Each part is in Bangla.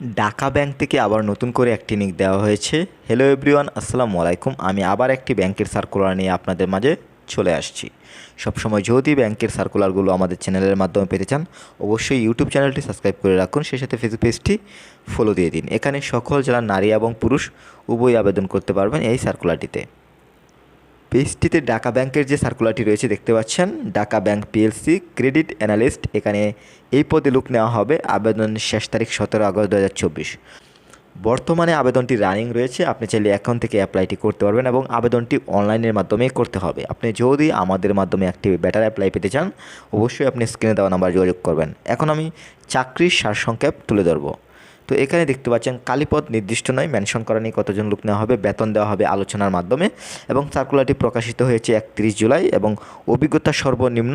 ঢাকা ব্যাংক থেকে আবার নতুন করে একটি নিক দেওয়া হয়েছে। হ্যালো এভরিওয়ান আসসালামু আলাইকুম। আমি আবার একটি ব্যাংকের সার্কুলার নিয়ে আপনাদের মাঝে চলে আসছি। সবসময় যদি ব্যাংকের সার্কুলারগুলো আমাদের চ্যানেলের মাধ্যমে পেতে চান, অবশ্যই ইউটিউব চ্যানেলটি সাবস্ক্রাইব করে রাখুন। সেই সাথে ফেসবুক পেজটি ফলো দিয়ে দিন। এখানে সকল যারা নারী এবং পুরুষ উভয় আবেদন করতে পারবেন এই সার্কুলারটিতে পেজটিতে ঢাকা ব্যাংকের যে সার্কুলারটি রয়েছে দেখতে পাচ্ছেন, Dhaka bank PLC credit analyst এখানে এই পদে লুক নেওয়া হবে আবেদনের শেষ তারিখ সতেরো আগস্ট দু হাজার চব্বিশ। বর্তমানে আবেদনটি রানিং রয়েছে, আপনি চাইলে এখন থেকে অ্যাপ্লাইটি করতে পারবেন এবং আবেদনটি অনলাইনের মাধ্যমেই করতে হবে। আপনি যদি আমাদের মাধ্যমে একটি বেটার অ্যাপ্লাই পেতে চান, অবশ্যই আপনি স্ক্রিনে দেওয়া নাম্বার যোগাযোগ করবেন। এখন আমি চাকরির সারসংক্ষেপ তুলে ধরবো। তো এখানে দেখতে পাচ্ছেন কালীপদ নির্দিষ্ট নয় মেনশন করা নিয়ে কতজন লোক নেওয়া হবে, বেতন দেওয়া হবে আলোচনার মাধ্যমে এবং সার্কুলারটি প্রকাশিত হয়েছে একত্রিশ জুলাই এবং অভিজ্ঞতা সর্বনিম্ন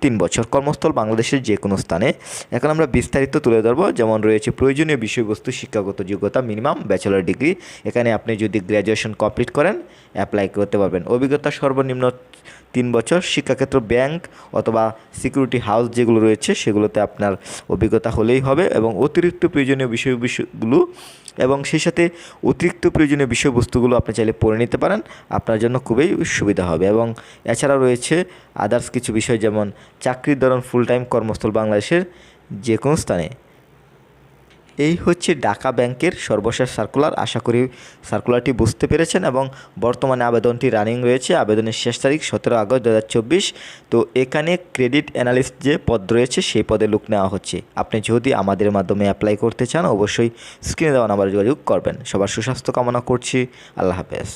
তিন বছর। কর্মস্থল বাংলাদেশের যে কোনো স্থানে। এখন আমরা বিস্তারিত তুলে ধরবো। যেমন রয়েছে প্রয়োজনীয় বিষয়বস্তু, শিক্ষাগত যোগ্যতা মিনিমাম, ব্যাচেলর ডিগ্রি। এখানে আপনি যদি গ্র্যাজুয়েশন কমপ্লিট করেন, অ্যাপ্লাই করতে পারবেন। অভিজ্ঞতা সর্বনিম্ন তিন বছর। শিক্ষাক্ষেত্র ব্যাংক অথবা সিকিউরিটি হাউস যেগুলো রয়েছে, সেগুলোতে আপনার অভিজ্ঞতা হলেই হবে। এবং অতিরিক্ত প্রয়োজনীয় বিষয় বিষয়গুলো এবং সেই সাথে অতিরিক্ত প্রয়োজনীয় বিষয়বস্তুগুলো আপনি চাইলে পড়ে নিতে পারেন। আপনার জন্য খুবই সুবিধা হবে এবং এছাড়া রয়েছে আদার্স কিছু বিষয় যেমন চাকরির ধরন ফুল টাইম কর্মস্থল বাংলাদেশের যে কোনো স্থানে। এই হচ্ছে ঢাকা ব্যাংকের সর্বশেষ সার্কুলার আশা করি সার্কুলারটি বুঝতে পেরেছেন এবং বর্তমানে আবেদনটি রানিং রয়েছে। আবেদনের শেষ তারিখ সতেরো আগস্ট দু হাজার চব্বিশ। তো এখানে ক্রেডিট অ্যানালিস্ট যে পদ রয়েছে, সেই পদে লুক নেওয়া হচ্ছে। আপনি যদি আমাদের মাধ্যমে অ্যাপ্লাই করতে চান, অবশ্যই স্ক্রিনে দেওয়া নাম্বারে যোগাযোগ করবেন। সবার সুস্বাস্থ্য কামনা করছি। আল্লাহ হাফেজ।